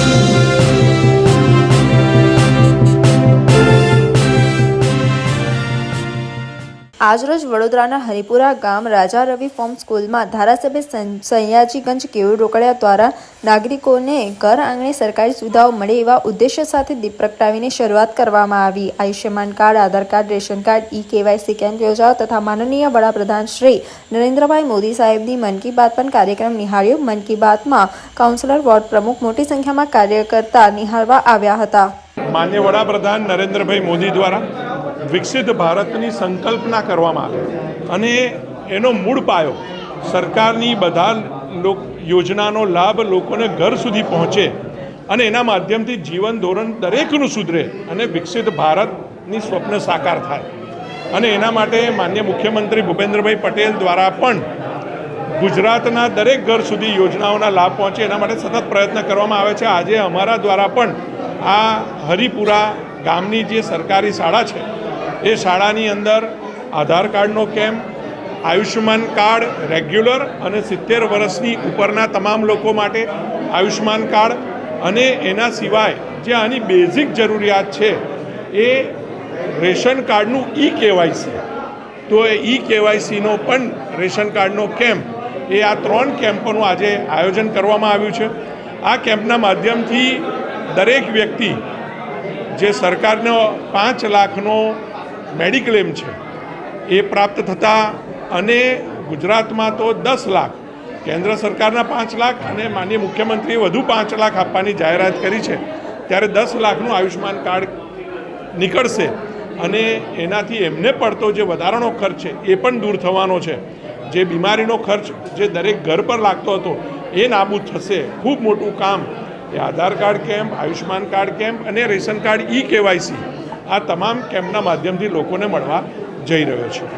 Thank you. આજરોજ વડોદરાના હરિપુરા ગામ રાજા રવિ ફોર્મ સ્કૂલમાં ધારાસભ્ય સયાજીગંજ કેળુ રોકડિયા દ્વારા નાગરિકોને ઘર આંગણે સરકારી સુવિધાઓ મળે એવા ઉદ્દેશ્ય સાથે દીપ પ્રગટાવીને શરૂઆત કરવામાં આવી. Ayushman card, Aadhaar card, ration card E KYC camp યોજાયો તથા માનનીય વડાપ્રધાન શ્રી નરેન્દ્રભાઈ મોદી સાહેબની મન કી બાત પણ કાર્યક્રમ નિહાળ્યો. મન કી બાતમાં કાઉન્સિલર વોર્ડ પ્રમુખ મોટી સંખ્યામાં કાર્યકર્તા નિહાળવા આવ્યા હતા. માન્ય વડાપ્રધાન નરેન્દ્રભાઈ મોદી દ્વારા વિકસિત ભારતની સંકલ્પના કરવામાં આવે. અને એનો મૂળ પાયો સરકારની બધા યોજનાનો લાભ લોકોને ઘર સુધી પહોંચે અને એના માધ્યમથી જીવન ધોરણ દરેકનું સુધરે અને વિકસિત ભારતની સ્વપ્ન સાકાર થાય. અને એના માટે માન્ય મુખ્યમંત્રી ભૂપેન્દ્રભાઈ પટેલ દ્વારા પણ ગુજરાતના દરેક ઘર સુધી યોજનાઓના લાભ પહોંચે એના માટે સતત પ્રયત્ન કરવામાં આવે છે. આજે અમારા દ્વારા પણ આ હરિપુરા ગામની જે સરકારી શાળા છે એ શાળાની અંદર આધાર કાર્ડનો કેમ્પ આયુષ્યમાન કાર્ડ રેગ્યુલર અને સિત્તેર વર્ષની ઉપરના તમામ લોકો માટે આયુષ્યમાન કાર્ડ અને એના સિવાય જે આની બેઝિક જરૂરિયાત છે એ રેશન કાર્ડનું ઈ કેવાયસી તો એ ઈ કેવાયસીનો પણ રેશન કાર્ડનો કેમ્પ એ આ ત્રણ કેમ્પોનું આજે આયોજન કરવામાં આવ્યું છે. આ કેમ્પના માધ્યમથી દરેક વ્યક્તિ જે સરકારનો પાંચ લાખનો મેડિક્લેમ છે. એ પ્રાપ્ત થતાં અને ગુજરાતમાં તો દસ લાખ, કેન્દ્ર સરકારના પાંચ લાખ અને માનનીય મુખ્યમંત્રીએ વધુ પાંચ લાખ આપવાની જાહેરાત કરી છે. ત્યારે દસ લાખનું આયુષ્યમાન કાર્ડ નીકળશે અને એનાથી એમને પડતો જે વધારાનો ખર્ચ છે એ પણ દૂર થવાનો છે. જે બીમારીનો ખર્ચ જે દરેક ઘર પર લાગતો હતો એ નાબૂદ થશે. ખૂબ મોટું કામ. એ Aadhaar card camp, Ayushman card camp અને રેશન કાર્ડ ઈ કેવાયસી આ તમામ કેમ્પના માધ્યમથી લોકોને મળવા જઈ રહ્યો છે.